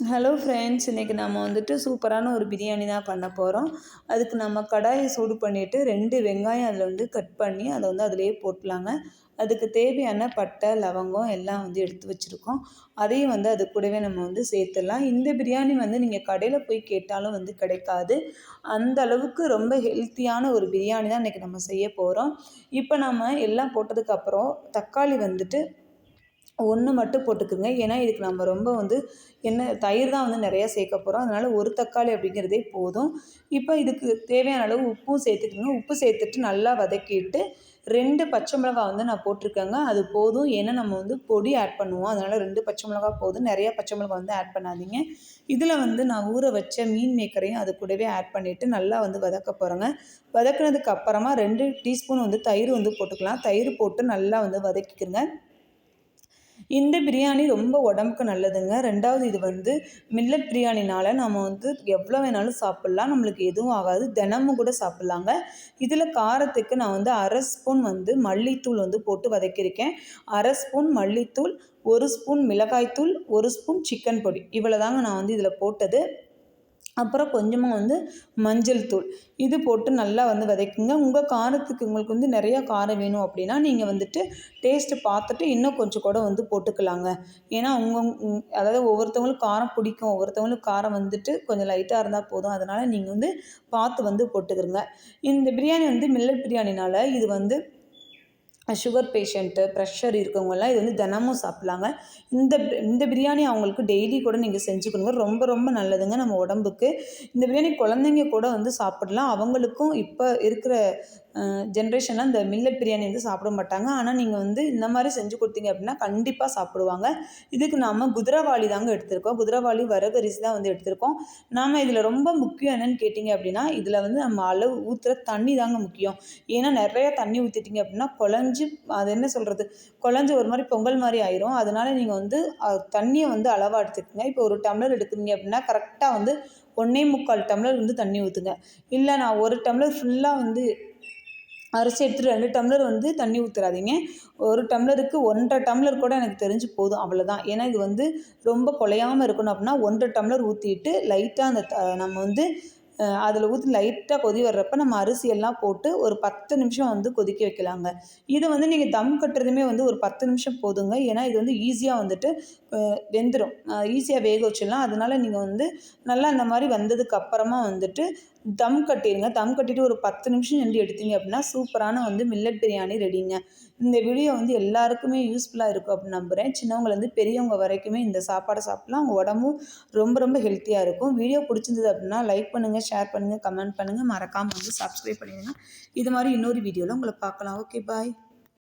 Hello friends இன்றைக்கி நம்ம வந்துட்டு சூப்பரான ஒரு பிரியாணி தான் பண்ண போகிறோம் அதுக்கு நம்ம கடாயை சூடு பண்ணிவிட்டு ரெண்டு வெங்காயம் அதில் வந்து கட் பண்ணி அதை வந்து அதிலே போட்டலாங்க அதுக்கு தேவையான பட்டை லவங்கம் எல்லாம் வந்து எடுத்து வச்சுருக்கோம். அதையும் வந்து அது கூடவே நம்ம வந்து சேர்த்துடலாம். இந்த பிரியாணி வந்து நீங்கள் கடையில் போய் கேட்டாலும் வந்து கிடைக்காது. அந்த அளவுக்கு ரொம்ப ஹெல்த்தியான ஒரு பிரியாணி தான் இன்றைக்கி நம்ம செய்ய போகிறோம் இப்போ நம்ம எல்லாம் போட்டதுக்கப்புறம் தக்காளி வந்துட்டு ஒன்று மட்டும் போட்டுக்கோங்க. ஏன்னா இதுக்கு நம்ம ரொம்ப வந்து என்ன தயிர் தான் வந்து நிறையா சேர்க்க போகிறோம் அதனால் ஒரு தக்காளி அப்படிங்கிறதே போதும். இப்போ இதுக்கு தேவையான அளவு உப்பும் சேர்த்துக்கோங்க. உப்பு சேர்த்துட்டு நல்லா வதக்கிட்டு ரெண்டு பச்சை மிளகா வந்து நான் போட்டிருக்கேங்க. அது போதும். ஏன்னா நம்ம வந்து பொடி ஆட் பண்ணுவோம். அதனால் ரெண்டு பச்சை மிளகா போதும். நிறையா பச்சை மிளகா வந்து ஆட் பண்ணாதீங்க. இதில் வந்து நான் ஊற வச்ச மீன் மேக்கரையும் அது கூடவே ஆட் பண்ணிவிட்டு நல்லா வந்து வதக்க போகிறேங்க வதக்குனதுக்கு அப்புறமா ரெண்டு டீஸ்பூன் வந்து தயிர் வந்து போட்டுக்கலாம். தயிர் போட்டு நல்லா வந்து வதக்கிக்கிறேங்க இந்த பிரியாணி ரொம்ப உடம்புக்கு நல்லதுங்க. ரெண்டாவது இது வந்து மில்லட் பிரியாணினால் நம்ம வந்து எவ்வளோ வேணாலும் சாப்பிட்லாம். நம்மளுக்கு எதுவும் ஆகாது. தினமும் கூட சாப்பிட்லாங்க. இதில் காரத்துக்கு நான் வந்து அரை ஸ்பூன் வந்து மல்லித்தூள் வந்து போட்டு வதக்கியிருக்கேன். அரை ஸ்பூன் மல்லித்தூள் ஒரு ஸ்பூன் மிளகாய்த்தூள் ஒரு ஸ்பூன் சிக்கன் பொடி. இவ்வளோ தாங்க நான் வந்து இதில் போட்டது. அப்புறம் கொஞ்சமாக வந்து மஞ்சள் தூள். இது போட்டு நல்லா வந்து வதக்குங்க. உங்கள் காரத்துக்கு உங்களுக்கு வந்து நிறையா காரம் வேணும் அப்படின்னா நீங்கள் வந்துட்டு டேஸ்ட்டு பார்த்துட்டு இன்னும் கொஞ்சம் கூட வந்து போட்டுக்கலாங்க. ஏன்னா உங்கள் அதாவது ஒவ்வொருத்தவங்களுக்கு காரம் பிடிக்கும். ஒவ்வொருத்தவங்களுக்கு காரம் வந்துட்டு கொஞ்சம் லைட்டாக இருந்தால் போதும். அதனால் நீங்கள் வந்து பார்த்து வந்து போட்டுக்கிறங்க இந்த பிரியாணி வந்து மில்லட் பிரியாணினால் இது வந்து சுகர் பேஷண்ட்டு ப்ரெஷர் இருக்கவங்கெல்லாம் இது வந்து தினமும் சாப்பிட்லாங்க. இந்த இந்த பிரியாணி அவங்களுக்கு டெய்லி கூட நீங்கள் செஞ்சுக்கணுங்க. ரொம்ப ரொம்ப நல்லதுங்க நம்ம உடம்புக்கு. இந்த பிரியாணி குழந்தைங்க கூட வந்து சாப்பிடலாம். அவங்களுக்கும் இப்போ இருக்கிற ஜென்ரேஷனில் இந்த மில்லட் பிரியாணி வந்து சாப்பிட மாட்டாங்க. ஆனால் நீங்கள் வந்து இந்த மாதிரி செஞ்சு கொடுத்தீங்க அப்படின்னா கண்டிப்பாக சாப்பிடுவாங்க. இதுக்கு நாம் குதிரவாளி தாங்க எடுத்திருக்கோம். குதிரவாளி வரகரிசி தான் வந்து எடுத்திருக்கோம். நாம் இதில் ரொம்ப முக்கியம் என்னென்னு கேட்டிங்க அப்படின்னா இதில் வந்து நம்ம அளவு ஊற்றுற தண்ணி தாங்க முக்கியம். ஏன்னா நிறையா தண்ணி ஊற்றிட்டிங்க அப்படின்னா குழஞ்சி அது என்ன சொல்கிறது குழஞ்சி ஒரு மாதிரி பொங்கல் மாதிரி ஆயிரும். அதனால் நீங்கள் வந்து தண்ணியை வந்து அளவாக எடுத்துக்கோங்க. இப்போ ஒரு டம்ளர் எடுக்கிறீங்க அப்படின்னா கரெக்டாக வந்து ஒன்றே முக்கால் டம்ளர் வந்து தண்ணி ஊற்றுங்க இல்லை நான் ஒரு டம்ளர் ஃபுல்லாக வந்து அரிசி எடுத்துகிட்டு ரெண்டு டம்ளர் வந்து தண்ணி ஊற்றுறாதீங்க ஒரு டம்ளருக்கு ஒன்றரை டம்ளர் கூட எனக்கு தெரிஞ்சு போதும் அவ்வளோதான் ஏன்னா இது வந்து ரொம்ப குலையாமல் இருக்கணும் அப்படின்னா ஒன்றரை டம்ளர் ஊற்றிட்டு லைட்டாக அந்த நம்ம வந்து அதில் ஊற்றி லைட்டாக கொதி வர்றப்ப நம்ம அரிசியெல்லாம் போட்டு ஒரு பத்து நிமிஷம் வந்து கொதிக்க வைக்கலாங்க. இதை வந்து நீங்கள் தம் கட்டுறதுமே வந்து ஒரு பத்து நிமிஷம் போதுங்க. ஏன்னா இது வந்து ஈஸியாக வந்துட்டு வெந்துடும் ஈஸியாக வேக வச்சிடலாம். அதனால் நீங்கள் வந்து நல்லா அந்த மாதிரி வந்ததுக்கு அப்புறமா வந்துட்டு தம் கட்டிடுங்க தம் கட்டிட்டு ஒரு பத்து நிமிஷம் நின்று எடுத்தீங்க அப்படின்னா சூப்பரான வந்து மில்லட் பிரியாணி ரெடிங்க இந்த வீடியோ வந்து எல்லாருக்குமே யூஸ்ஃபுல்லாக இருக்கும் அப்படின்னு நம்புகிறேன் சின்னவங்கலேருந்து பெரியவங்க வரைக்குமே இந்த சாப்பாடை சாப்பிட்லாம். அவங்க உடம்பும் ரொம்ப ரொம்ப ஹெல்த்தியாக இருக்கும். வீடியோ பிடிச்சிருந்தது அப்படின்னா லைக் பண்ணுங்கள் ஷேர் பண்ணுங்கள் கமெண்ட் பண்ணுங்கள் மறக்காமல் வந்து சப்ஸ்கிரைப் பண்ணிடுங்க. இது மாதிரி இன்னொரு வீடியோவில் உங்களை பார்க்கலாம். Okay bye